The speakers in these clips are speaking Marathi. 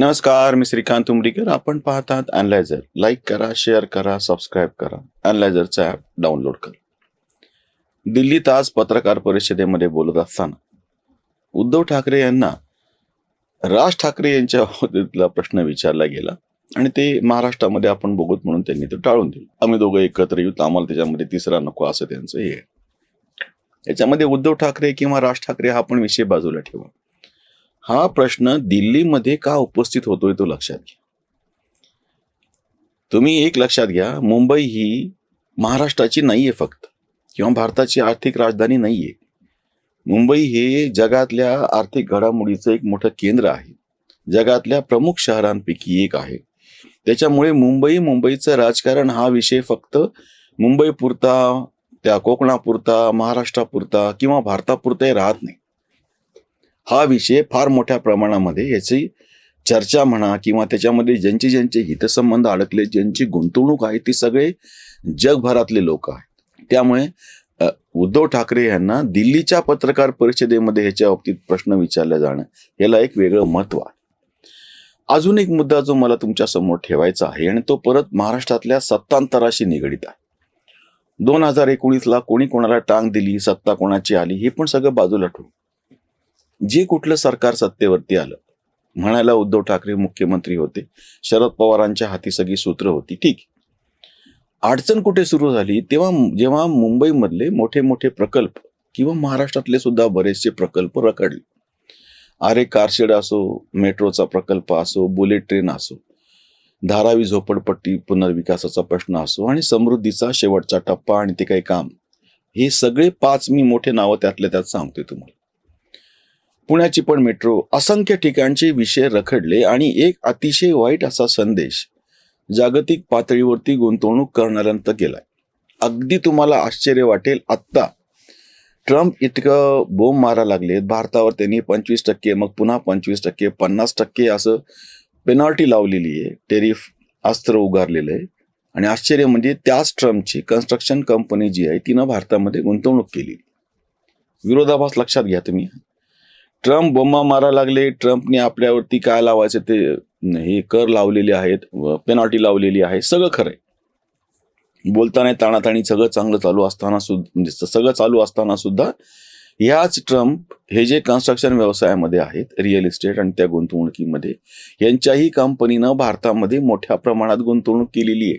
नमस्कार मी श्रीकांत उमरीकर. आपण पाहतात अनलायझर लाईक करा शेअर करा सबस्क्राईब करा. अनलायझरचं ॲप डाउनलोड करा. दिल्लीत आज पत्रकार परिषदेमध्ये बोलत असताना उद्धव ठाकरे यांना राज ठाकरे यांच्या बाबतीतला प्रश्न विचारला गेला आणि ते महाराष्ट्रामध्ये आपण बघूत म्हणून त्यांनी ते टाळून दिलं. आम्ही दोघं एकत्र येऊ तर आम्हाला त्याच्यामध्ये तिसरा नको असं त्यांचं हे याच्यामध्ये उद्धव ठाकरे किंवा राज ठाकरे हा आपण विषय बाजूला ठेवा. हा प्रश्न दिल्लीमध्ये का उपस्थित होतोय तो लक्षात घ्या. तुम्ही एक लक्षात घ्या मुंबई ही महाराष्ट्राची नाहीये फक्त किंवा भारताची आर्थिक राजधानी नाहीये. मुंबई हे जगातल्या आर्थिक घडामोडीचं एक मोठं केंद्र आहे. जगातल्या प्रमुख शहरांपैकी एक आहे. त्याच्यामुळे मुंबई मुंबईचं राजकारण हा विषय फक्त मुंबईपुरता त्या कोकणापुरता महाराष्ट्रापुरता किंवा भारतापुरताही राहत नाही. हा विषय फार मोठ्या प्रमाणामध्ये याची चर्चा म्हणा किंवा त्याच्यामध्ये ज्यांचे ज्यांचे हितसंबंध अडकले ज्यांची गुंतवणूक आहे ती सगळे जगभरातले लोक आहेत. त्यामुळे उद्धव ठाकरे यांना दिल्लीच्या पत्रकार परिषदेमध्ये ह्याच्या बाबतीत प्रश्न विचारले जाणं याला एक वेगळं महत्त्व आहे. अजून एक मुद्दा जो मला तुमच्यासमोर ठेवायचा आहे आणि तो परत महाराष्ट्रातल्या सत्तांतराशी निगडीत आहे. दोन हजार एकोणीसला कोणी कोणाला टांग दिली सत्ता कोणाची आली हे पण सगळं बाजूला ठेवू जे कुठलं सरकार सत्तेवरती आलं म्हणायला उद्धव ठाकरे मुख्यमंत्री होते शरद पवारांच्या हाती सगळी सूत्र होती ठीक अडचण कुठे सुरू झाली तेव्हा जेव्हा मुंबईमधले मोठे मोठे प्रकल्प किंवा महाराष्ट्रातले सुद्धा बरेचसे प्रकल्प रखडले. आरे कारशेड असो मेट्रोचा प्रकल्प असो बुलेट ट्रेन असो धारावी झोपडपट्टी पुनर्विकासाचा प्रश्न असो आणि समृद्धीचा शेवटचा टप्पा आणि ते काही काम हे सगळे पाच मी मोठे नावं त्यातल्या त्यात सांगतोय तुम्हाला. पुण्याची पण मेट्रो असंख्य ठिकाणचे विषय रखडले आणि एक अतिशय वाईट असा संदेश जागतिक पातळीवरती गुंतवणूक करणाऱ्यांत गेलाय. अगदी तुम्हाला आश्चर्य वाटेल आत्ता ट्रम्प इतकं बोंब मारा लागलेत. भारतावर त्यांनी पंचवीस टक्के मग पुन्हा पंचवीस टक्के पन्नास टक्के असं पेनॉल्टी लावलेली आहे. टेरिफ अस्त्र उगारलेलं आहे. आणि आश्चर्य म्हणजे त्याच ट्रम्पची कन्स्ट्रक्शन कंपनी जी आहे तिनं भारतामध्ये गुंतवणूक केली. विरोधाभास लक्षात घ्या तुम्ही. ट्रम्प बोंबा मारा लागले. ट्रम्पने आपल्यावरती काय लावायचे ते हे कर लावलेले आहेत. पेनॉल्टी लावलेली आहे. सगळं खरंय बोलताना ताणाताणी सगळं चांगलं चालू असताना सुद्धा म्हणजे सगळं चालू असताना सुद्धा ह्याच ट्रम्प हे जे कन्स्ट्रक्शन व्यवसायामध्ये आहेत रिअल इस्टेट आणि त्या गुंतवणुकीमध्ये यांच्याही कंपनीनं भारतामध्ये मोठ्या प्रमाणात गुंतवणूक केलेली आहे.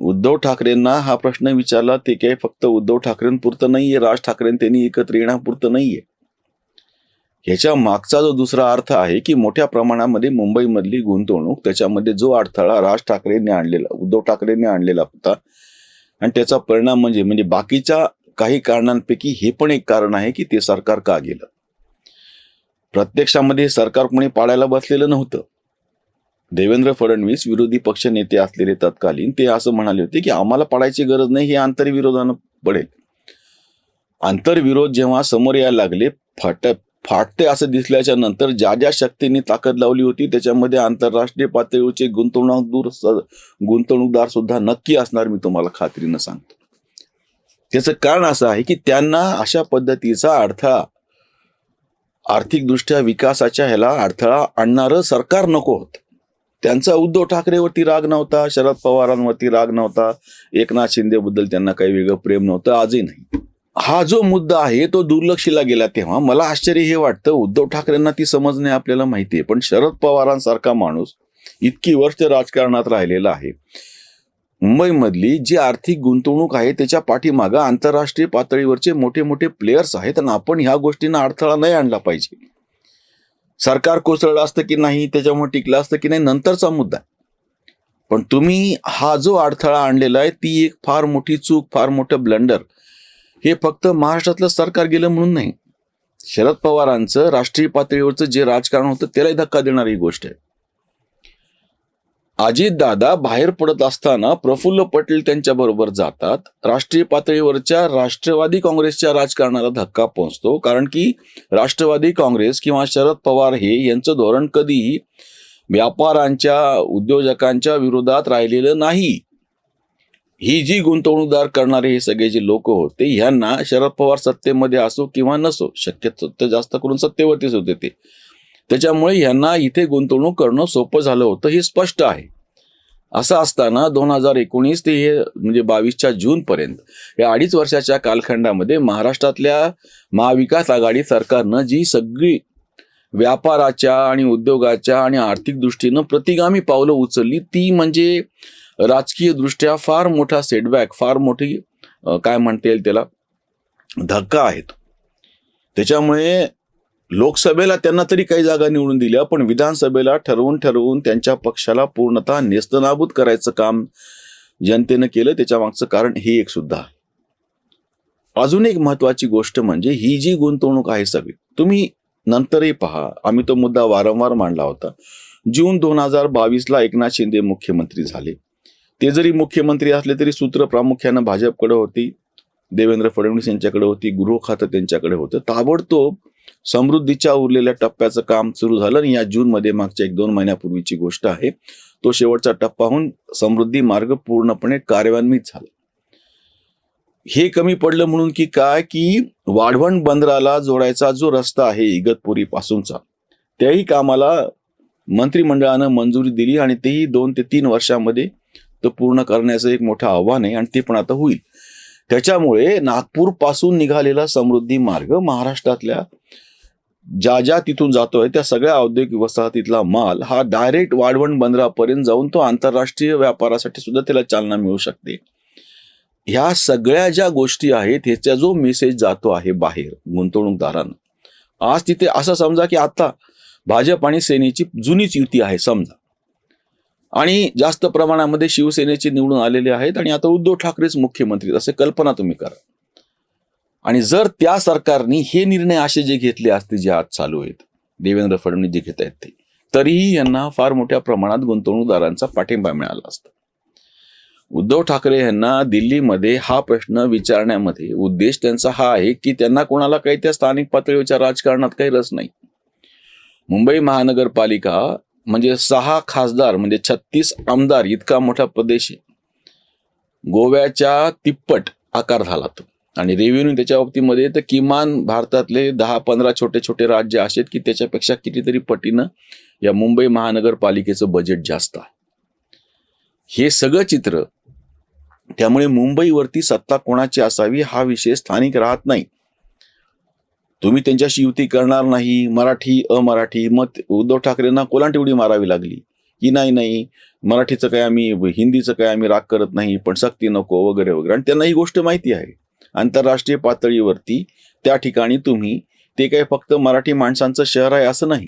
उद्धव ठाकरेंना हा प्रश्न विचारला ते काय फक्त उद्धव ठाकरेंपुरतं नाहीये राज ठाकरे त्यांनी एकत्र येण्यापुरतं नाहीये. ह्याच्या मागचा जो दुसरा अर्थ आहे की मोठ्या प्रमाणामध्ये मुंबईमधली गुंतवणूक त्याच्यामध्ये जो अडथळा राज ठाकरेंनी आणलेला उद्धव ठाकरेंनी आणलेला होता. आणि त्याचा परिणाम म्हणजे म्हणजे बाकीच्या काही कारणांपैकी हे पण एक कारण आहे की ते सरकार का गेलं? प्रत्यक्षामध्ये सरकार कोणी पाळायला बसलेलं नव्हतं. देवेंद्र फडणवीस विरोधी पक्ष नेते असलेले तत्कालीन ते असं म्हणाले होते की आम्हाला पाडायची गरज नाही हे आंतरविरोधानं पडेल. आंतरविरोध जेव्हा समोर यायला लागले फाट फाटते असं दिसल्याच्या नंतर ज्या ज्या शक्तींनी ताकद लावली होती त्याच्यामध्ये आंतरराष्ट्रीय पातळीवरचे गुंतवणूकदूर गुंतवणूकदार सुद्धा नक्की असणार मी तुम्हाला खात्रीनं सांगतो. त्याचं कारण असं आहे की त्यांना अशा पद्धतीचा अडथळा आर्थिकदृष्ट्या विकासाच्या ह्याला अडथळा आणणारं सरकार नको होत. त्यांचा उद्धव ठाकरेवरती राग नव्हता शरद पवारांवरती राग नव्हता एकनाथ शिंदेबद्दल त्यांना काही वेगळं प्रेम नव्हतं आजही नाही. हा जो मुद्दा आहे तो दुर्लक्षीला गेला तेव्हा मला आश्चर्य हे वाटतं उद्धव ठाकरेंना ती समजणे आपल्याला माहिती आहे. पण शरद पवारांसारखा माणूस इतकी वर्ष राजकारणात राहिलेला आहे. मुंबईमधली जी आर्थिक गुंतवणूक आहे त्याच्या पाठीमागं आंतरराष्ट्रीय पातळीवरचे मोठे मोठे प्लेयर्स आहेत आणि आपण ह्या गोष्टींना अडथळा नाही आणला पाहिजे. सरकार कोसळलं असतं की नाही त्याच्यामुळे टिकलं असतं की नाही नंतरचा मुद्दा. पण तुम्ही हा जो अडथळा आणलेला आहे ती एक फार मोठी चूक फार मोठं ब्लंडर हे फक्त महाराष्ट्रातलं सरकार गेलं म्हणून नाही. शरद पवारांचं राष्ट्रीय पातळीवरचं जे राजकारण होतं त्यालाही धक्का देणारी गोष्ट आहे. अजितदादा बाहेर पडत असताना प्रफुल्ल पटेल त्यांच्या बरोबर जातात. राष्ट्रीय पातळीवरच्या राष्ट्रवादी काँग्रेसच्या राजकारणाला धक्का पोहोचतो. कारण की राष्ट्रवादी काँग्रेस किंवा शरद पवार हे यांचं धोरण कधीही व्यापारांच्या उद्योजकांच्या विरोधात राहिलेलं नाही. ही जी गुंतवणूकदार करणारे हे सगळे जे लोक होते ह्यांना शरद पवार सत्तेमध्ये असो किंवा नसो शक्यतो जास्त करून सत्तेवरतीच होते ते. त्याच्यामुळे यांना इथे गुंतवणूक करणं सोपं झालं होतं हे स्पष्ट आहे. असं असताना दोन हजार एकोणीस ते हे म्हणजे बावीसच्या जूनपर्यंत या अडीच वर्षाच्या कालखंडामध्ये महाराष्ट्रातल्या महाविकास आघाडी सरकारनं जी सगळी व्यापाराच्या आणि उद्योगाच्या आणि आर्थिक दृष्टीनं प्रतिगामी पावलं उचलली ती म्हणजे राजकीय दृष्ट्या फार मोठा सेटबॅक फार मोठी काय म्हणता येईल त्याला? धक्का आहेत त्याच्यामुळे लोकसभेला त्यांना तरी काही जागा निवडून दिल्या पण विधानसभेला ठरवून ठरवून त्यांच्या पक्षाला पूर्णतः नेस्तनाबूत करायचं काम जनतेनं केलं. त्याच्या मागचं कारण हे एक सुद्धा आहे. अजून एक महत्वाची गोष्ट म्हणजे ही जी गुंतवणूक आहे सगळी तुम्ही नंतरही पहा. आम्ही तो मुद्दा वारंवार मांडला होता. जून दोन हजार बावीसला एकनाथ शिंदे मुख्यमंत्री झाले. ते जरी मुख्यमंत्री असले तरी सूत्र प्रामुख्यानं भाजपकडे होती देवेंद्र फडणवीस यांच्याकडे होती गृह खातं त्यांच्याकडे होतं. ताबडतोब समृद्धीच्या उरलेल्या टप्प्याचं काम सुरू झालं आणि या जूनमध्ये मागच्या एक दोन महिन्यापूर्वीची गोष्ट आहे. तो शेवटचा टप्पा होऊन समृद्धी मार्ग पूर्णपणे कार्यान्वित झाला. हे कमी पडलं म्हणून की काय? की वाढवण बंदराला जोडायचा जो रस्ता आहे इगतपुरी पासूनचा त्याही कामाला मंत्रिमंडळानं मंजुरी दिली आणि तेही दोन ते तीन वर्षामध्ये तो पूर्ण करण्याचं एक मोठं आव्हान आहे आणि ते पण आता होईल. त्याच्यामुळे नागपूरपासून निघालेला समृद्धी मार्ग महाराष्ट्रातल्या ज्या ज्या तिथून जातोय त्या सगळ्या औद्योगिक वसाहतीतला माल हा डायरेक्ट वाढवण बंदरापर्यंत जाऊन तो आंतरराष्ट्रीय व्यापारासाठी सुद्धा त्याला चालना मिळू शकते. ह्या सगळ्या ज्या गोष्टी आहेत ह्याचा जो मेसेज जातो आहे बाहेर गुंतवणूकदारांना. आज तिथे असं समजा की आता भाजप आणि सेनेची जुनीच युती आहे समजा. आणि जास्त प्रमाणामध्ये शिवसेनेचे निवडून आलेले आहेत आणि आता उद्धव ठाकरेच मुख्यमंत्री असे कल्पना तुम्ही करा. आणि जर त्या सरकारने हे निर्णय असे जे घेतले असते जे आज चालू आहेत देवेंद्र फडणवीस जे घेत आहेत ते तरीही यांना फार मोठ्या प्रमाणात गुंतवणूकदारांचा पाठिंबा मिळाला असता. उद्धव ठाकरे यांना दिल्लीमध्ये हा प्रश्न विचारण्यामध्ये उद्देश त्यांचा हा आहे की त्यांना कोणाला काही त्या स्थानिक पातळीवरच्या राजकारणात काही रस नाही. मुंबई महानगरपालिका म्हणजे सहा खासदार म्हणजे छत्तीस आमदार इतका मोठा प्रदेश आहे. गोव्याच्या तिप्पट आकार झाला तो. आणि रेव्हेन्यू त्याच्या बाबतीमध्ये तर किमान भारतातले दहा पंधरा छोटे छोटे राज्य असे आहेत की त्याच्यापेक्षा कितीतरी पटीनं या मुंबई महानगरपालिकेचं बजेट जास्त आहे. हे सगळं चित्र त्यामुळे मुंबईवरती सत्ता कोणाची असावी हा विषय स्थानिक राहत नाही. तुम्ही त्यांच्याशी युती करणार नाही मराठी अमराठी मग उद्धव ठाकरेंना कोलांटिवडी मारावी लागली. की नाही नाही मराठीचं काय आम्ही हिंदीचं काय आम्ही राग करत नाही पण सक्ती नको वगैरे वगैरे. आणि त्यांना ही गोष्ट माहिती आहे. आंतरराष्ट्रीय पातळीवरती त्या ठिकाणी तुम्ही ते काय फक्त मराठी माणसांचं शहर आहे असं नाही.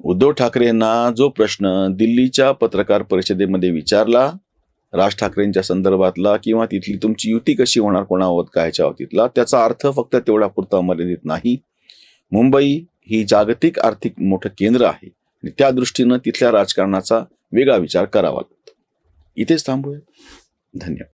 उद्धव ठाकरेंना जो प्रश्न दिल्लीच्या पत्रकार परिषदेमध्ये विचारला राज ठाकरेंच्या संदर्भातला किंवा तिथली तुमची युती कशी होणार कोणावत काय ह्याच्या बाबतीतला त्याचा अर्थ फक्त तेवढा पुरता मर्यादित नाही. मुंबई ही जागतिक आर्थिक मोठं केंद्र आहे आणि त्या दृष्टीनं तिथल्या राजकारणाचा वेगळा विचार करावा लागतो. इथेच थांबूया. धन्यवाद.